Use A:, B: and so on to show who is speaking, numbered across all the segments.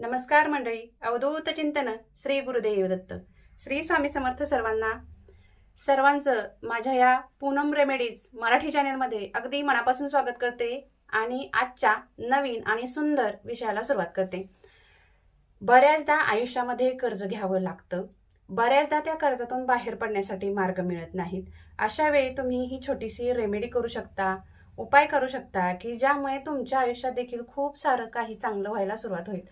A: नमस्कार मंडळी. अवधूत चिंतन श्री गुरुदेव दत्त. श्री स्वामी समर्थ सर्वांना सर्वांचं माझ्या या पूनम रेमेडीज मराठी चॅनलमध्ये अगदी मनापासून स्वागत करते आणि आजच्या नवीन आणि सुंदर विषयाला सुरुवात करते. बऱ्याचदा आयुष्यामध्ये कर्ज घ्यावं लागतं. बऱ्याचदा त्या कर्जातून बाहेर पडण्यासाठी मार्ग मिळत नाहीत. अशा वेळी तुम्ही ही छोटीशी रेमेडी करू शकता उपाय करू शकता की ज्यामुळे तुमच्या आयुष्यात देखील खूप सारं काही चांगलं व्हायला सुरुवात होईल.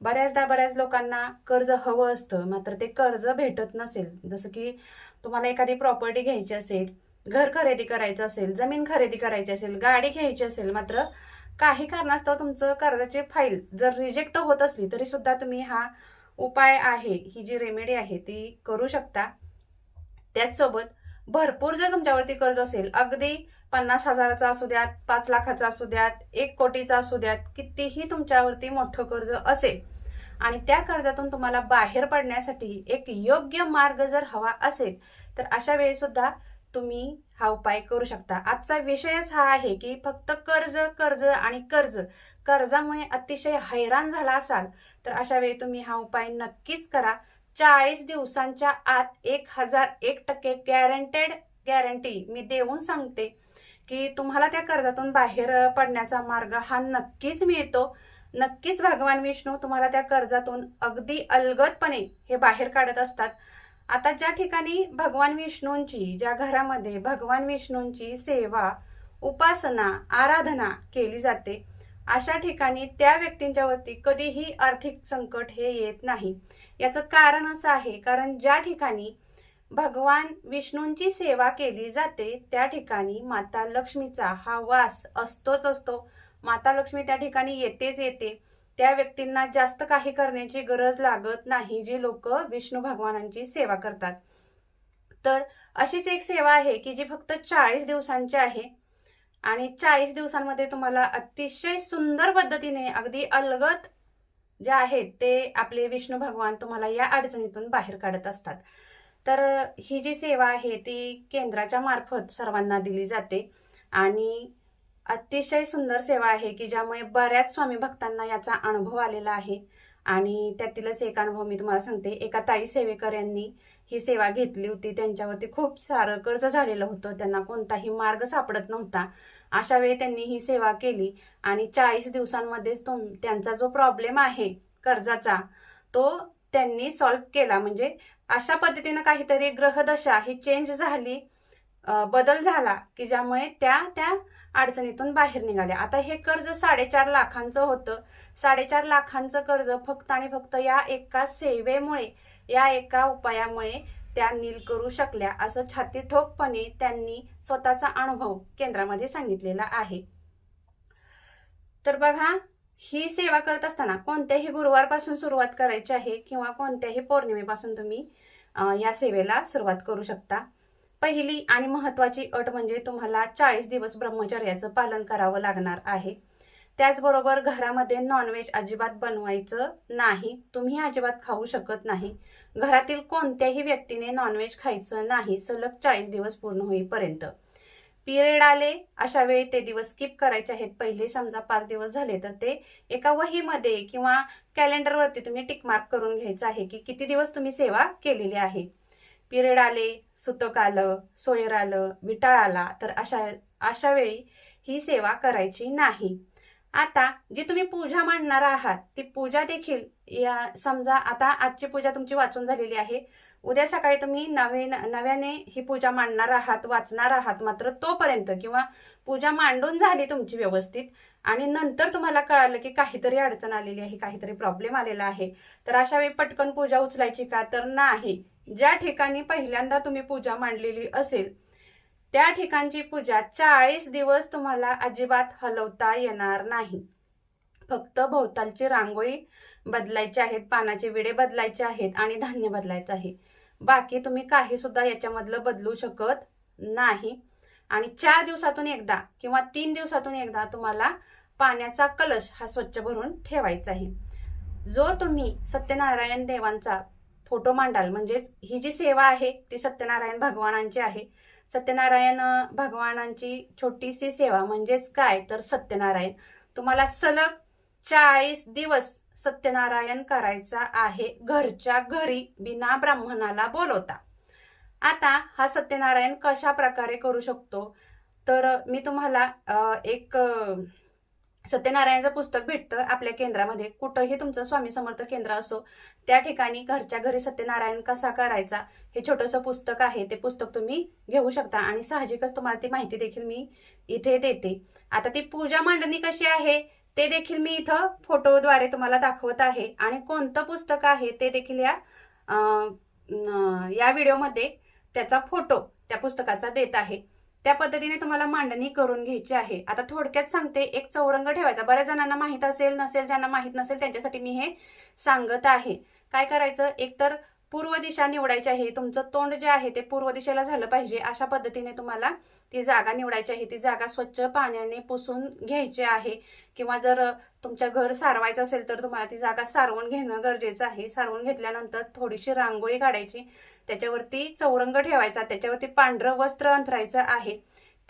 A: बऱ्याचदा बऱ्याच लोकांना कर्ज हवं असतं मात्र ते कर्ज भेटत नसेल. जसं की तुम्हाला एखादी प्रॉपर्टी घ्यायची असेल घर खरेदी करायचं असेल जमीन खरेदी करायची असेल गाडी घ्यायची असेल मात्र काही कारणास्तव तुमचं कर्जाची फाईल जर रिजेक्ट होत असली तरी सुद्धा तुम्ही हा उपाय आहे ही जी रेमेडी आहे ती करू शकता. त्याचसोबत भरपूर जर तुमच्यावरती कर्ज असेल अगदी पन्नास हजाराचा असू द्यात पाच लाखाचा असू द्यात एक कोटीचा असू द्यात कितीही तुमच्यावरती मोठं कर्ज असेल आणि त्या कर्जातून तुम्हाला बाहेर पडण्यासाठी एक योग्य मार्ग जर हवा असेल तर अशा वेळी सुद्धा तुम्ही हा उपाय करू शकता. आजचा विषयच हा आहे की फक्त कर्ज कर्ज आणि कर्ज कर्जामुळे अतिशय हैराण झाला असाल तर अशा वेळी तुम्ही हा उपाय नक्कीच करा. चाळीस दिवसांच्या आत एक हजार एक टक्के गॅरंटेड गॅरंटी मी देऊन सांगते की तुम्हाला त्या कर्जातून बाहेर पडण्याचा मार्ग हा नक्कीच मिळतो. नक्कीच भगवान विष्णू तुम्हाला त्या कर्जातून अगदी अलगदपणे हे बाहेर काढत असतात. आता ज्या ठिकाणी भगवान विष्णूंची ज्या घरामध्ये भगवान विष्णूंची सेवा उपासना आराधना केली जाते अशा ठिकाणी त्या व्यक्तींच्या वरती कधीही आर्थिक संकट हे येत नाही. याचं कारण असं आहे कारण ज्या ठिकाणी भगवान विष्णूंची सेवा केली जाते त्या ठिकाणी माता लक्ष्मीचा हा वास असतोच असतो. माता लक्ष्मी त्या ठिकाणी येतेच येते. त्या व्यक्तींना जास्त काही करण्याची गरज लागत नाही जी लोक विष्णू भगवानांची सेवा करतात. तर अशीच एक सेवा आहे की जी फक्त चाळीस दिवसांची आहे. आणि चाळीस दिवसांमध्ये तुम्हाला अतिशय सुंदर पद्धतीने अगदी अलगत जे आहेत ते आपले विष्णू भगवान तुम्हाला या अडचणीतून बाहेर काढत असतात. तर ही जी सेवा आहे ती केंद्राच्या मार्फत सर्वांना दिली जाते आणि अतिशय सुंदर सेवा आहे की ज्यामुळे बऱ्याच स्वामी भक्तांना याचा अनुभव आलेला आहे. आणि त्यातीलच एक अनुभव मी तुम्हाला सांगते. एका ताई सेवेकर यांनी ही सेवा घेतली होती. त्यांच्यावरती खूप सारं कर्ज झालेलं होतं. त्यांना कोणताही मार्ग सापडत नव्हता. अशा वेळी त्यांनी ही सेवा केली आणि चाळीस दिवसांमध्येच तो त्यांचा जो प्रॉब्लेम आहे कर्जाचा तो त्यांनी सॉल्व्ह केला. म्हणजे अशा पद्धतीनं काहीतरी ग्रहदशा ही चेंज झाली बदल झाला की ज्यामुळे त्या त्या अडचणीतून बाहेर निघाल्या आता हे कर्ज साडेचार लाखांचं होतं. साडेचार लाखांचं कर्ज फक्त आणि फक्त या एका सेवेमुळे या एका उपायामुळे त्या नील करू शकल्या असं छाती ठोकपणे त्यांनी स्वतःचा अनुभव केंद्रामध्ये सांगितलेला आहे. तर बघा ही सेवा करत असताना कोणत्याही गुरुवारपासून सुरुवात करायची आहे किंवा कोणत्याही पौर्णिमेपासून तुम्ही या सेवेला सुरुवात करू शकता. पहिली आणि महत्वाची अट म्हणजे तुम्हाला चाळीस दिवस ब्रह्मचर्याचं पालन करावं लागणार आहे. त्याचबरोबर घरामध्ये नॉनव्हेज अजिबात बनवायचं नाही. तुम्ही अजिबात खाऊ शकत नाही. घरातील कोणत्याही व्यक्तीने नॉनव्हेज खायचं नाही. सलग चाळीस दिवस पूर्ण होईपर्यंत. पिरियड आले अशा वेळी ते दिवस स्किप करायचे आहेत. पहिले समजा पाच दिवस झाले तर ते एका वहीमध्ये किंवा कॅलेंडरवरती तुम्ही टिक मार्क करून घ्यायचं आहे की किती दिवस तुम्ही सेवा केलेली आहे. पिरियड आले सुतक आलं सोयर आलं विटाळ आला तर अशा अशा वेळी ही सेवा करायची नाही. आता जी तुम्ही पूजा मांडणार आहात ती पूजा देखील या समजा आता आजची पूजा तुमची वाचून झालेली आहे. उद्या सकाळी तुम्ही नवीन नव्याने ही पूजा मांडणार आहात वाचणार आहात मात्र तोपर्यंत किंवा पूजा मांडून झाली तुमची व्यवस्थित आणि नंतर तुम्हाला कळालं की काहीतरी अडचण आलेली आहे काहीतरी प्रॉब्लेम आलेला आहे. तर अशा वेळी पटकन पूजा उचलायची का? तर नाही. ज्या ठिकाणी पहिल्यांदा तुम्ही पूजा मांडलेली असेल त्या ठिकाणची पूजा चाळीस दिवस तुम्हाला अजिबात हलवता येणार नाही. फक्त भोवतालची रांगोळी बदलायची आहेत पानाचे विडे बदलायचे आहेत आणि धान्य बदलायचं आहे. बाकी तुम्ही काही सुद्धा याच्यामधलं बदलू शकत नाही. आणि चार दिवसातून एकदा किंवा तीन दिवसातून एकदा तुम्हाला पाण्याचा कलश हा स्वच्छ भरून ठेवायचा आहे. जो तुम्ही सत्यनारायण देवांचा फोटो मांडाल म्हणजेच ही जी सेवा आहे ती सत्यनारायण भगवानांची आहे. सत्यनारायण भगवानांची छोटीशी सेवा म्हणजेच काय? तर सत्यनारायण. तुम्हाला सलग चाळीस दिवस सत्यनारायण करायचा आहे घरच्या घरी बिना ब्राह्मणाला बोलवता. आता हा सत्यनारायण कशा प्रकारे करू शकतो? तर मी तुम्हाला एक सत्यनारायणचं पुस्तक भेटतं आपल्या केंद्रामध्ये. कुठंही तुमचं स्वामी समर्थ केंद्र असो त्या ठिकाणी घरच्या घरी सत्यनारायण कसा करायचा हे छोटंसं पुस्तक आहे. ते पुस्तक तुम्ही घेऊ शकता आणि साहजिकच तुम्हाला ती माहिती देखील मी इथे देते. आता ती पूजा मांडणी कशी आहे ते देखील मी इथं फोटोद्वारे तुम्हाला दाखवत आहे. आणि कोणतं पुस्तक आहे ते देखील या आ, न- या व्हिडिओमध्ये त्याचा फोटो त्या पुस्तकाचा देत आहे. त्या पद्धतीने तुम्हाला मांडणी करून घ्यायची आहे. आता थोडक्यात सांगते एक चौरंग ठेवायचा. बऱ्याच जणांना माहीत असेल नसेल ज्यांना माहीत नसेल त्यांच्यासाठी मी हे सांगत आहे. काय करायचं? एकतर पूर्व दिशा निवडायची आहे तुमचं तोंड जे आहे ते पूर्व दिशेला झालं पाहिजे. अशा पद्धतीने तुम्हाला ती जागा निवडायची आहे. ती जागा स्वच्छ पाण्याने पुसून घ्यायची आहे. किंवा जर तुमच्या घर सारवायचं असेल तर तुम्हाला ती जागा सारवून घेणं गरजेचं आहे. सारवून घेतल्यानंतर थोडीशी रांगोळी काढायची. त्याच्यावरती चौरंग ठेवायचा. त्याच्यावरती पांढरं वस्त्र अंथरायचं आहे.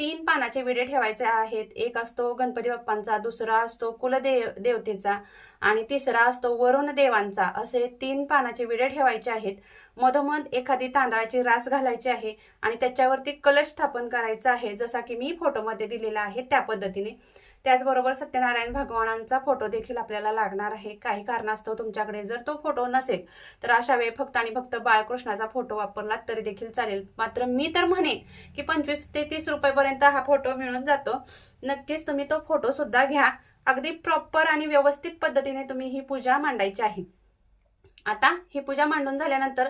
A: तीन पानाचे विडे ठेवायचे आहेत. एक असतो गणपती बाप्पांचा दुसरा असतो कुलदेव देवतेचा आणि तिसरा असतो वरुण देवांचा. असे तीन पानाचे विडे ठेवायचे आहेत. मधोमध एखादी तांदळाची रास घालायची आहे आणि त्याच्यावरती कलश स्थापन करायचा आहे. जसा की मी फोटोमध्ये दिलेला आहे त्या पद्धतीने. त्याचबरोबर सत्यनारायण भगवानांचा फोटो देखील आपल्याला लागणार आहे. काही कारणास्तव तुमच्याकडे जर तो फोटो नसेल तर अशा वेळी फक्त आणि फक्त बाळकृष्णाचा फोटो वापरला तरी देखील चालेल. मात्र मी तर म्हणे की पंचवीस ते तीस रुपयेपर्यंत हा फोटो मिळून जातो. नक्कीच तुम्ही तो फोटो सुद्धा घ्या. अगदी प्रॉपर आणि व्यवस्थित पद्धतीने तुम्ही ही पूजा मांडायची आहे. आता ही पूजा मांडून झाल्यानंतर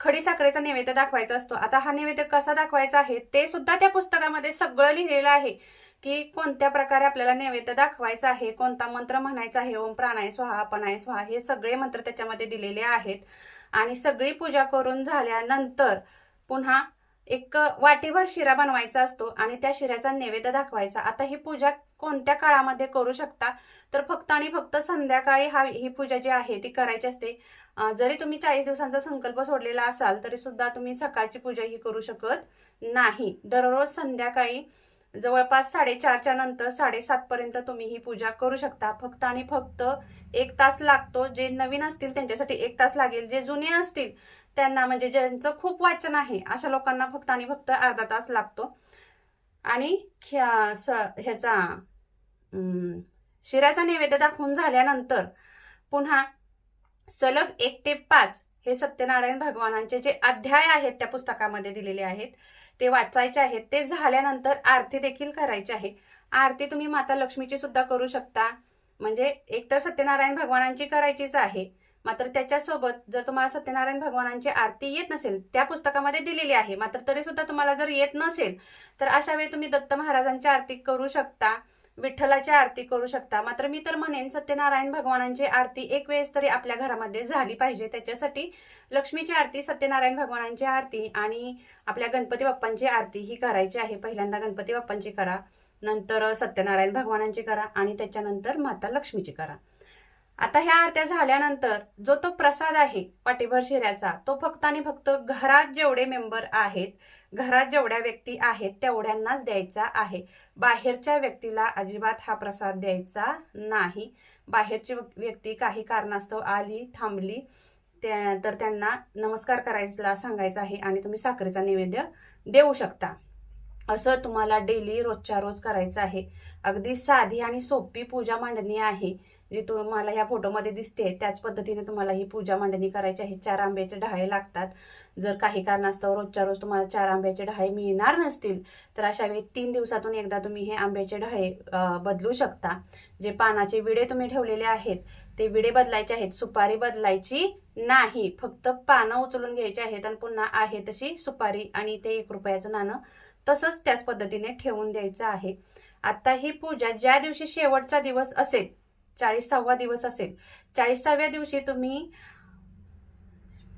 A: खडी साखरेचा नैवेद्य दाखवायचा असतो. आता हा नैवेद्य कसा दाखवायचा आहे ते सुद्धा त्या पुस्तकामध्ये सगळं लिहिलेलं आहे. की कोणत्या प्रकारे आपल्याला नैवेद्य दाखवायचा आहे कोणता मंत्र म्हणायचा आहे ओम प्राणाय स्वाहा पणाय स्वाहा हे सगळे मंत्र त्याच्यामध्ये दिलेले आहेत. आणि सगळी पूजा करून झाल्यानंतर पुन्हा एक वाटीभर शिरा बनवायचा असतो आणि त्या शिऱ्याचा नैवेद्य दाखवायचा. आता ही पूजा कोणत्या काळामध्ये करू शकता? तर फक्त आणि फक्त संध्याकाळी हा ही पूजा जी आहे ती करायची असते. जरी तुम्ही चाळीस दिवसांचा संकल्प सोडलेला असाल तरी सुद्धा तुम्ही सकाळची पूजा ही करू शकत नाही. दररोज संध्याकाळी जवळपास साडेचारच्या नंतर साडेसात पर्यंत तुम्ही ही पूजा करू शकता. फक्त आणि फक्त एक तास लागतो. जे नवीन असतील त्यांच्यासाठी एक तास लागेल. जे जुने असतील त्यांना म्हणजे ज्यांचं खूप वाचन आहे अशा लोकांना फक्त आणि फक्त अर्धा तास लागतो. आणि स- ह्याचा शिराचा नैवेद्य दाखवून झाल्यानंतर पुन्हा सलग एक ते पाच हे सत्यनारायण भगवानांचे जे अध्याय आहेत त्या पुस्तकामध्ये दिलेले आहेत. ते वाचायचे आहेत ते झाल्यानंतर आरती देखील करायची आहे. आरती तुम्ही माता लक्ष्मीची सुद्धा करू शकता. म्हणजे एकतर सत्यनारायण भगवानांची करायचीच आहे. मात्र त्याच्यासोबत जर तुम्हाला सत्यनारायण भगवानांची आरती येत नसेल त्या पुस्तकामध्ये दिलेली आहे. मात्र तरी सुद्धा तुम्हाला जर येत नसेल तर अशा वेळी तुम्ही दत्त महाराजांची आरती करू शकता. विठ्ठलाची आरती करू शकता. मात्र मी तर म्हणेन सत्यनारायण भगवानांची आरती एक वेळेस तरी आपल्या घरामध्ये झाली पाहिजे. त्याच्यासाठी लक्ष्मीची आरती सत्यनारायण भगवानांची आरती आणि आपल्या गणपती बाप्पांची आरती ही करायची आहे. पहिल्यांदा गणपती बाप्पांची करा नंतर सत्यनारायण भगवानांची करा आणि त्याच्यानंतर माता लक्ष्मीची करा. आता ह्या आरत्या झाल्यानंतर जो तो प्रसाद आहे पाठीभर शिऱ्याचा तो फक्त आणि फक्त घरात जेवढे मेंबर आहेत घरात जेवढ्या व्यक्ती आहेत तेवढ्यांनाच द्यायचा आहे. बाहेरच्या व्यक्तीला अजिबात हा प्रसाद द्यायचा नाही. बाहेरची व्यक्ती काही कारणास्तव आली थांबली त्या तर त्यांना नमस्कार करायला सांगायचा आहे आणि तुम्ही साखरेचा नैवेद्य देऊ शकता. असं तुम्हाला डेली रोजच्या रोज करायचं आहे. अगदी साधी आणि सोपी पूजा मांडणी आहे. जी तुम्हाला ह्या फोटोमध्ये दिसते त्याच पद्धतीने तुम्हाला ही पूजा मांडणी करायची आहे. चार आंब्याचे डहाळे लागतात. जर काही कारणास्तव रोजच्या रोज तुम्हाला चार आंब्याचे डहाळे मिळणार नसतील तर अशा वेळी तीन दिवसातून एकदा तुम्ही हे आंब्याचे डहाळे बदलू शकता. जे पानाचे विडे तुम्ही ठेवलेले आहेत ते विडे बदलायचे आहेत. सुपारी बदलायची नाही. फक्त पानं उचलून घ्यायची आहेत आणि पुन्हा आहे तशी सुपारी आणि ते एक रुपयाचं नाणं तसंच त्याच पद्धतीने ठेवून द्यायचं आहे. आता ही पूजा ज्या दिवशी शेवटचा दिवस असेल चाळीसावा दिवस असेल चाळीसाव्या दिवशी तुम्ही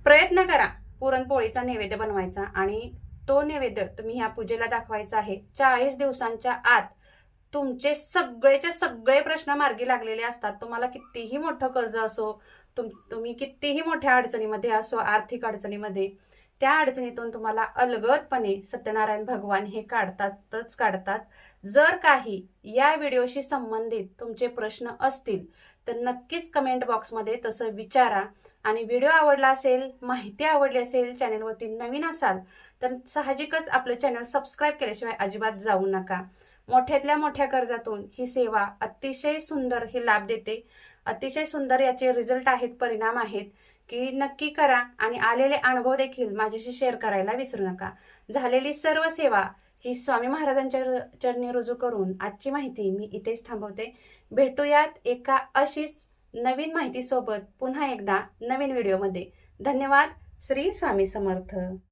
A: प्रयत्न करा पुरणपोळीचा नैवेद्य बनवायचा आणि तो नैवेद्य तुम्ही ह्या पूजेला दाखवायचा आहे. चाळीस दिवसांच्या आत तुमचे सगळेचे सगळे प्रश्न मार्गी लागलेले असतात. तुम्हाला कितीही मोठं कर्ज असो तुम तुम्ही कितीही मोठ्या अडचणीमध्ये असो आर्थिक अडचणीमध्ये त्या अडचणीतून तुम्हाला अलगदपणे सत्यनारायण भगवान हे काढतातच काढतात. जर काही या व्हिडिओशी संबंधित तुमचे प्रश्न असतील तर नक्कीच कमेंट बॉक्समध्ये तसं विचारा. आणि व्हिडिओ आवडला असेल माहिती आवडली असेल चॅनलवरती नवीन असाल तर साहजिकच आपलं चॅनल सबस्क्राईब केल्याशिवाय अजिबात जाऊ नका. मोठ्यातल्या मोठ्या कर्जातून ही सेवा अतिशय सुंदर ही लाभ देते. अतिशय सुंदर याचे रिझल्ट आहेत परिणाम आहेत. की नक्की करा आणि आलेले अनुभव देखील माझ्याशी शेअर करायला विसरू नका. झालेली सर्व सेवा ही स्वामी महाराजांच्या र- चरणी रुजू करून आजची माहिती मी इथेच थांबवते. भेटूयात एका अशीच नवीन माहितीसोबत पुन्हा एकदा नवीन व्हिडिओमध्ये धन्यवाद. श्री स्वामी समर्थ.